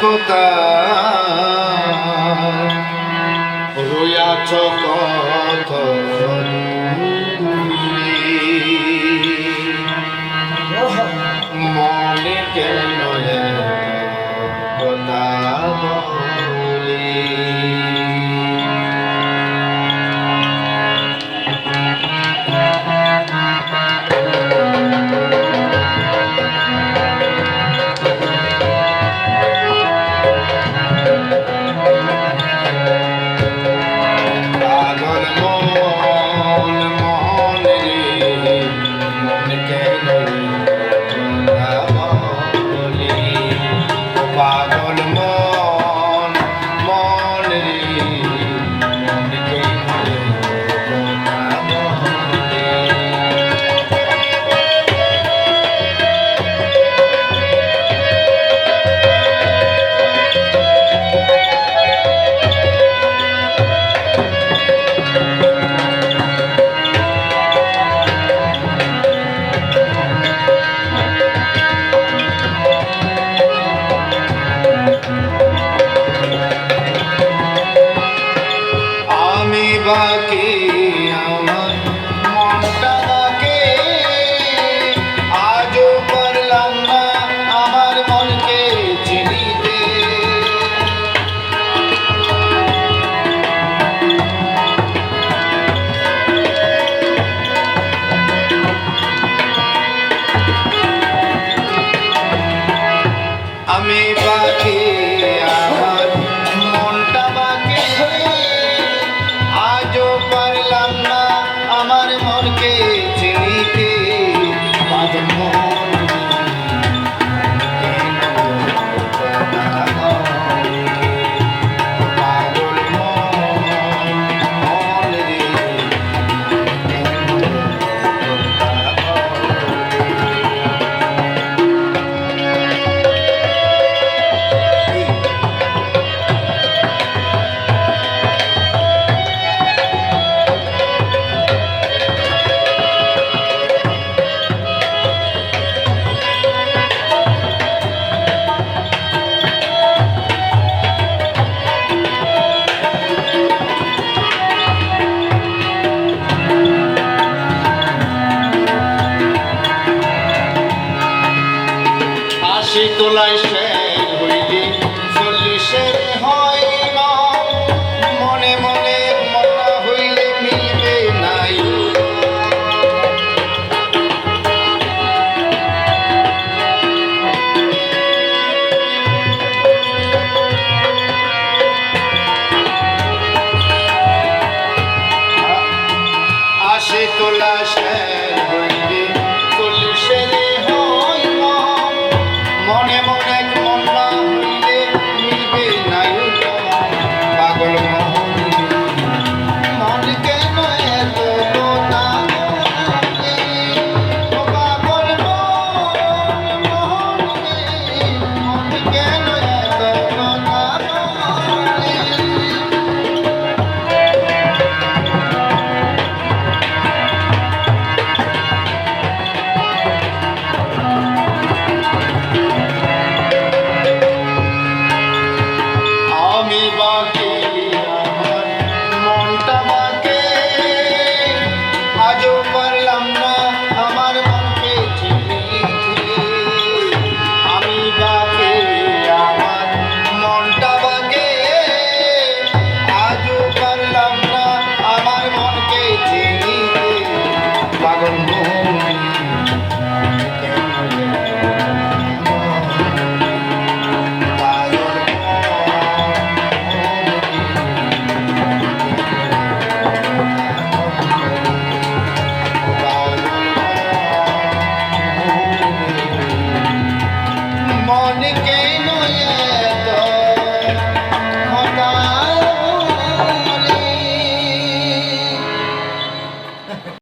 কোথায় রইয়াছ কত। মনে কেন কথা তোলায় শেষ হইলি মনে মনে মনা হইলে নাই। আশি তোলা শেষ পাগল